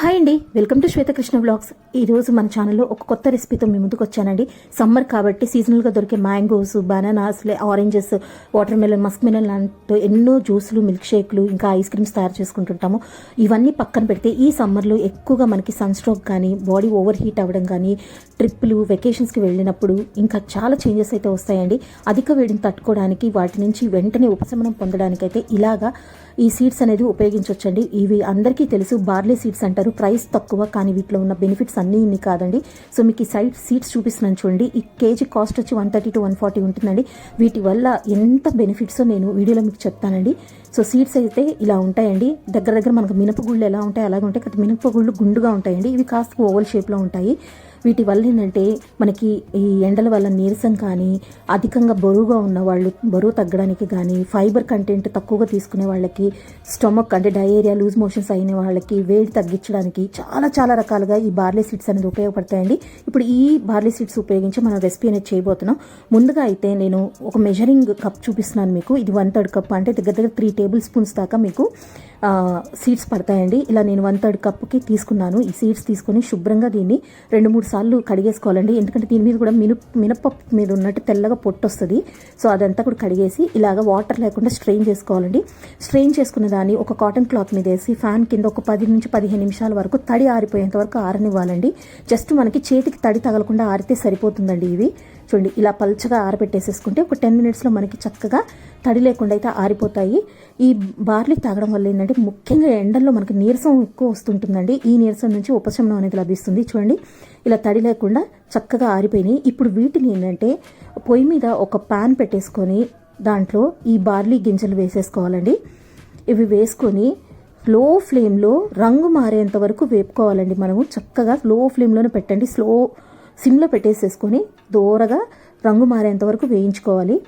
Hi అండి. Welcome to Swetha Krishna blogs ఈరోజు మన ఛానల్లో ఒక కొత్త రెసిపీతో మీ ముందుకు వచ్చానండి. సమ్మర్ కాబట్టి సీజనల్గా దొరికే mangoes bananas oranges water melon musk melon లాంటి ఎన్నో జ్యూసులు మిల్క్ షేక్లు ఇంకా ఐస్ క్రీమ్స్ తయారు చేసుకుంటుంటాము. ఇవన్నీ పక్కన పెడితే ఈ సమ్మర్లో ఎక్కువగా మనకి సన్ స్ట్రోక్ కానీ బాడీ ఓవర్ హీట్ అవ్వడం కానీ ట్రిప్పులు వెకేషన్స్కి వెళ్ళినప్పుడు ఇంకా చాలా చేంజెస్ అయితే వస్తాయండి. అధిక వేడిని తట్టుకోవడానికి వాటి నుంచి వెంటనే ఉపశమనం పొందడానికైతే ఇలాగా ఈ సీడ్స్ అనేది ఉపయోగించవచ్చండి ఇవి అందరికీ తెలుసు బార్లీ సీడ్స్ అంటారు. ప్రైస్ తక్కువ కానీ వీటిలో ఉన్న బెనిఫిట్స్ అన్నీ ఇన్ని కాదండి. సో మీకు ఈ సైడ్ సీడ్స్ చూపిస్తున్నాను చూడండి. ఈ కేజీ కాస్ట్ వచ్చి one thirty to one forty ఉంటుందండి. వీటి వల్ల ఎంత బెనిఫిట్స్ నేను వీడియోలో మీకు చెప్తానండి. సో సీడ్స్ అయితే ఇలా ఉంటాయండి. దగ్గర దగ్గర మనకు మినపగుళ్ళు ఎలా ఉంటాయి అలాగే ఉంటాయి. కానీ మినపగుళ్ళు గుండుగా ఉంటాయండి. ఇవి కాస్త ఓవల్ షేప్లో ఉంటాయి. వీటి వల్ల ఏంటంటే మనకి ఈ ఎండల వల్ల నీరసం కానీ అధికంగా బరువుగా ఉన్న వాళ్ళు బరువు తగ్గడానికి కానీ ఫైబర్ కంటెంట్ తక్కువగా తీసుకునే వాళ్ళకి స్టమక్ అంటే డయేరియా లూజ్ మోషన్స్ అయిన వాళ్ళకి వేడి తగ్గించడానికి చాలా చాలా రకాలుగా ఈ బార్లీ సీడ్స్ అనేది ఉపయోగపడతాయండి. ఇప్పుడు ఈ బార్లీ సీడ్స్ ఉపయోగించి మనం రెసిపీ అనేది చేయబోతున్నాం. ముందుగా అయితే నేను ఒక మెజరింగ్ కప్ చూపిస్తున్నాను మీకు. ఇది వన్ థర్డ్ కప్ అంటే దగ్గర దగ్గర త్రీ టేబుల్ స్పూన్స్ దాకా మీకు సీడ్స్ పడతాయండి. ఇలా నేను వన్ థర్డ్ కప్కి తీసుకున్నాను. ఈ సీడ్స్ తీసుకొని శుభ్రంగా దీన్ని రెండు మూడు సార్లు కడిగేసుకోవాలండి. ఎందుకంటే దీని మీద కూడా మినప్ మినపప్పు మీద ఉన్నట్టు తెల్లగా పొట్టు వస్తుంది సో అదంతా కూడా కడిగేసి ఇలాగ వాటర్ లేకుండా స్ట్రెయిన్ చేసుకోవాలండి. స్ట్రెయిన్ చేసుకున్న దాన్ని ఒక కాటన్ క్లాత్ మీద వేసి ఫ్యాన్ కింద ఒక పది నుంచి పదిహేను నిమిషాల వరకు తడి ఆరిపోయేంత వరకు ఆరనివ్వాలండి. జస్ట్ మనకి చేతికి తడి తగలకుండా ఆరితే సరిపోతుందండి ఇవి. చూడండి ఇలా పల్చగా ఆరబెట్టేసేసుకుంటే ఒక టెన్ మినిట్స్లో మనకి చక్కగా తడి లేకుండా అయితే ఆరిపోతాయి. ఈ బార్లీ తాగడం వల్ల ఏంటంటే ముఖ్యంగా ఎండల్లో మనకి నీరసం ఎక్కువ వస్తుంటుందండి. ఈ నీరసం నుంచి ఉపశమనం అనేది లభిస్తుంది. చూడండి ఇలా తడి లేకుండా చక్కగా ఆరిపోయినాయి. ఇప్పుడు వీటిని ఏంటంటే పొయ్యి మీద ఒక పాన్ పెట్టేసుకొని దాంట్లో ఈ బార్లీ గింజలు వేసేసుకోవాలండి. ఇవి వేసుకొని లో ఫ్లేమ్లో రంగు మారేంత వరకు వేపుకోవాలండి. మనము చక్కగా లో ఫ్లేమ్లోనే పెట్టండి. స్లో సిమ్లో పెట్టేసేసుకొని దూరగా రంగు మారేంత వరకు వేయించుకోవాలి.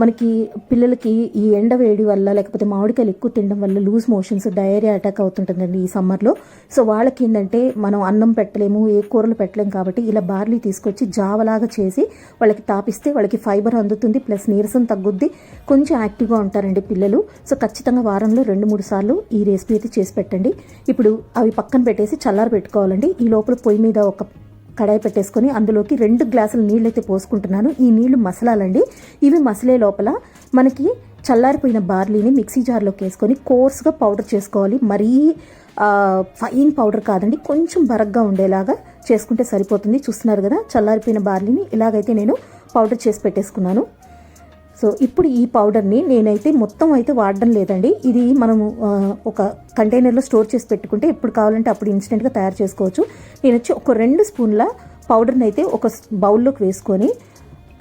మనకి పిల్లలకి ఈ ఎండ వేడి వల్ల లేకపోతే మామిడికాయలు ఎక్కువ తినడం వల్ల లూజ్ మోషన్స్ డయేరియా అటాక్ అవుతుంటుందండి ఈ సమ్మర్లో. సో వాళ్ళకి ఏంటంటే మనం అన్నం పెట్టలేము ఏ కూరలు పెట్టలేము కాబట్టి ఇలా బార్లీ తీసుకొచ్చి జావలాగా చేసి వాళ్ళకి తాపిస్తే వాళ్ళకి ఫైబర్ అందుతుంది ప్లస్ నీరసం తగ్గుద్ది. కొంచెం యాక్టివ్గా ఉంటారండి పిల్లలు. సో ఖచ్చితంగా వారంలో రెండు మూడు సార్లు ఈ రెసిపీ అయితే చేసి పెట్టండి. ఇప్పుడు అవి పక్కన పెట్టేసి చల్లారి పెట్టుకోవాలండి ఈ లోపల పొయ్యి మీద ఒక కడాయి పెట్టేసుకొని అందులోకి రెండు గ్లాసుల నీళ్ళు అయితే పోసుకుంటున్నాను. ఈ నీళ్ళు మసలాలండి. ఇవి మసలే లోపల మనకి చల్లారిపోయిన బార్లీని మిక్సీ జార్లోకి వేసుకొని కోర్స్గా పౌడర్ చేసుకోవాలి. మరీ ఫైన్ పౌడర్ కాదండి కొంచెం బరగ్గా ఉండేలాగా చేసుకుంటే సరిపోతుంది. చూస్తున్నారు కదా చల్లారిపోయిన బార్లీని ఇలాగైతే నేను పౌడర్ చేసి పెట్టేసుకున్నాను. సో ఇప్పుడు ఈ పౌడర్ని నేనైతే మొత్తం అయితే వాడడం లేదండి. ఇది మనము ఒక కంటైనర్లో స్టోర్ చేసి పెట్టుకుంటే ఎప్పుడు కావాలంటే అప్పుడు ఇన్స్టెంట్గా తయారు చేసుకోవచ్చు. నేను వచ్చి ఒక రెండు స్పూన్ల పౌడర్ని అయితే ఒక బౌల్లోకి వేసుకొని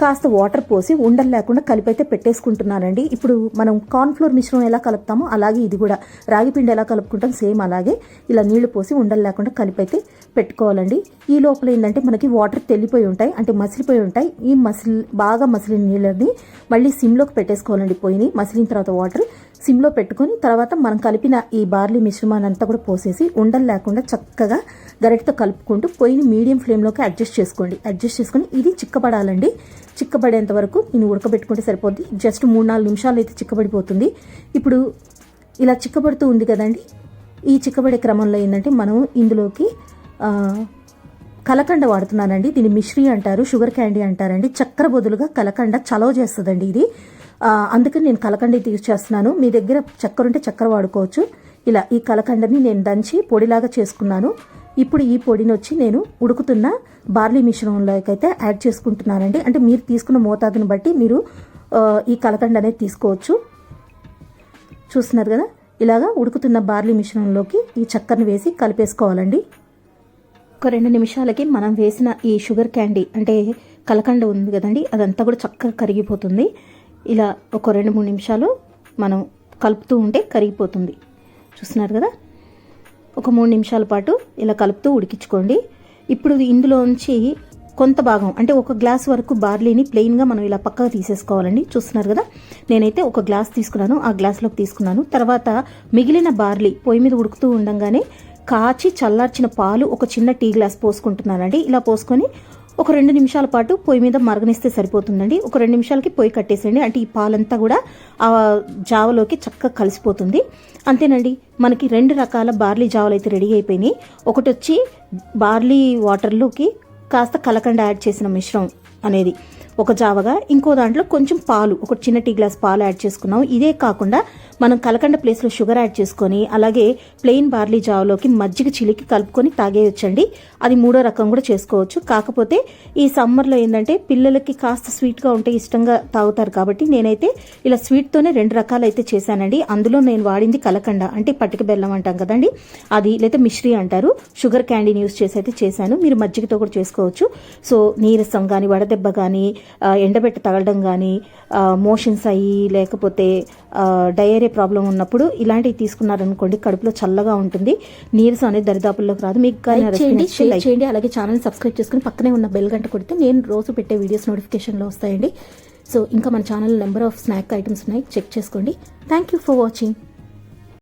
కాస్త వాటర్ పోసి ఉండలు లేకుండా కలిపైతే పెట్టేసుకుంటున్నానండి. ఇప్పుడు మనం కార్న్ఫ్లోర్ మిశ్రమం ఎలా కలుపుతామో అలాగే ఇది కూడా. రాగి పిండి ఎలా కలుపుకుంటాం సేమ్ అలాగే. ఇలా నీళ్ళు పోసి ఉండలు లేకుండా కలిపైతే పెట్టుకోవాలండి. ఈ లోపల ఏంటంటే మనకి వాటర్ తెల్లిపోయి ఉంటాయి అంటే మసిలిపోయి ఉంటాయి. ఈ మసిలి బాగా మసిలిన నీళ్ళని మళ్ళీ సిమ్లోకి పెట్టేసుకోవాలండి పొయ్యిని. మసిలిన తర్వాత వాటర్. సిమ్లో పెట్టుకొని తర్వాత మనం కలిపిన ఈ బార్లీ మిశ్రమాన్ని అంతా కూడా పోసేసి ఉండలు లేకుండా చక్కగా గరిటతో కలుపుకుంటూ పొయ్యిని మీడియం ఫ్లేమ్లోకి అడ్జస్ట్ చేసుకోండి. అడ్జస్ట్ చేసుకొని ఇది చిక్కబడాలండి. చిక్కబడేంత వరకు నేను ఉడకబెట్టుకుంటే సరిపోద్ది. జస్ట్ మూడు నాలుగు నిమిషాలు అయితే చిక్కబడిపోతుంది. ఇప్పుడు ఇలా చిక్కబడుతూ ఉంది కదండి. ఈ చిక్కబడే క్రమంలో ఏంటంటే మనం ఇందులోకి కలకండ వాడుతున్నానండి. దీన్ని మిశ్రీ అంటారు షుగర్ క్యాండీ అంటారండి. చక్కెర బదులుగా కలకండ చలవ చేస్తుందండి ఇది. అందుకని నేను కలకండి తీర్చేస్తున్నాను. మీ దగ్గర చక్కెర ఉంటే చక్కెర వాడుకోవచ్చు. ఇలా ఈ కలకండని నేను దంచి పొడిలాగా చేసుకున్నాను. ఇప్పుడు ఈ పొడిని వచ్చి నేను ఉడుకుతున్న బార్లీ మిశ్రమంలోకి అయితే యాడ్ చేసుకుంటున్నానండి. అంటే మీరు తీసుకున్న మోతాదుని బట్టి మీరు ఈ కలకండ అనేది తీసుకోవచ్చు. చూస్తున్నారు కదా? ఇలాగా ఉడుకుతున్న బార్లీ మిశ్రమంలోకి ఈ చక్కెరని వేసి కలిపేసుకోవాలండి. ఒక రెండు నిమిషాలకి మనం వేసిన ఈ షుగర్ క్యాండీ అంటే కలకండ ఉంది కదండి అదంతా కూడా చక్కగా కరిగిపోతుంది. ఇలా ఒక రెండు మూడు నిమిషాలు మనం కలుపుతూ ఉంటే కరిగిపోతుంది. చూస్తున్నారు కదా? ఒక మూడు నిమిషాల పాటు ఇలా కలుపుతూ ఉడికించుకోండి. ఇప్పుడు ఇందులోంచి కొంత భాగం అంటే ఒక గ్లాస్ వరకు బార్లీని ప్లెయిన్గా మనం ఇలా పక్కగా తీసేసుకోవాలండి. చూస్తున్నారు కదా? నేనైతే ఒక గ్లాస్ తీసుకున్నాను ఆ గ్లాస్లోకి తీసుకున్నాను. తర్వాత మిగిలిన బార్లీ పొయ్యి మీద ఉడుకుతూ ఉండగానే కాచి చల్లార్చిన పాలు ఒక చిన్న టీ గ్లాస్ పోసుకుంటున్నానండి. ఇలా పోసుకొని ఒక రెండు నిమిషాల పాటు పొయ్యి మీద మరగనిస్తే సరిపోతుందండి. ఒక రెండు నిమిషాలకి పొయ్యి కట్టేసేయండి. అంటే ఈ పాలంతా కూడా ఆ జావలోకి చక్కగా కలిసిపోతుంది. అంతేనండి మనకి రెండు రకాల బార్లీ జావలు అయితే రెడీ అయిపోయినాయి. ఒకటి వచ్చి బార్లీ వాటర్లోకి కాస్త కలకండ యాడ్ చేసిన మిశ్రమం అనేది. ఒక జావగా ఇంకో దాంట్లో కొంచెం పాలు ఒక చిన్న టీ గ్లాస్ పాలు యాడ్ చేసుకున్నాం ఇదే కాకుండా మనం కలకండ ప్లేస్లో షుగర్ యాడ్ చేసుకొని అలాగే ప్లెయిన్ బార్లీ జావలోకి మజ్జిగ చిలికి కలుపుకొని తాగేయొచ్చండి. అది మూడో రకం కూడా చేసుకోవచ్చు. కాకపోతే ఈ సమ్మర్లో ఏంటంటే పిల్లలకి కాస్త స్వీట్గా ఉంటే ఇష్టంగా తాగుతారు కాబట్టి నేనైతే ఇలా స్వీట్తోనే రెండు రకాలు అయితే చేశానండి. అందులో నేను వాడింది కలకండ అంటే పట్టిక బెల్లం అంటాం కదండి. అది లేదా మిశ్రీ అంటారు. షుగర్ క్యాండీని యూస్ చేసి అయితే చేశాను. మీరు మజ్జిగతో కూడా చేసుకోవచ్చు. సో నీరసం కానీ వడదెబ్బ కానీ ఎండబెట్టి తగలడం కానీ మోషన్స్ అయ్యి లేకపోతే డయేరియా ప్రాబ్లం ఉన్నప్పుడు ఇలాంటివి తీసుకున్నారనుకోండి కడుపులో చల్లగా ఉంటుంది నీరసం అనేది దరిదాపుల్లోకి రాదు. మీకు చేయండి షేర్ చేయండి అలాగే ఛానల్ సబ్స్క్రైబ్ చేసుకుని పక్కనే ఉన్న బెల్ గంట కొడితే నేను రోజు పెట్టే వీడియోస్ నోటిఫికేషన్లో వస్తాయండి. సో ఇంకా మన channel number of snack items ఉన్నాయి చెక్ చేసుకోండి. Thank you for watching.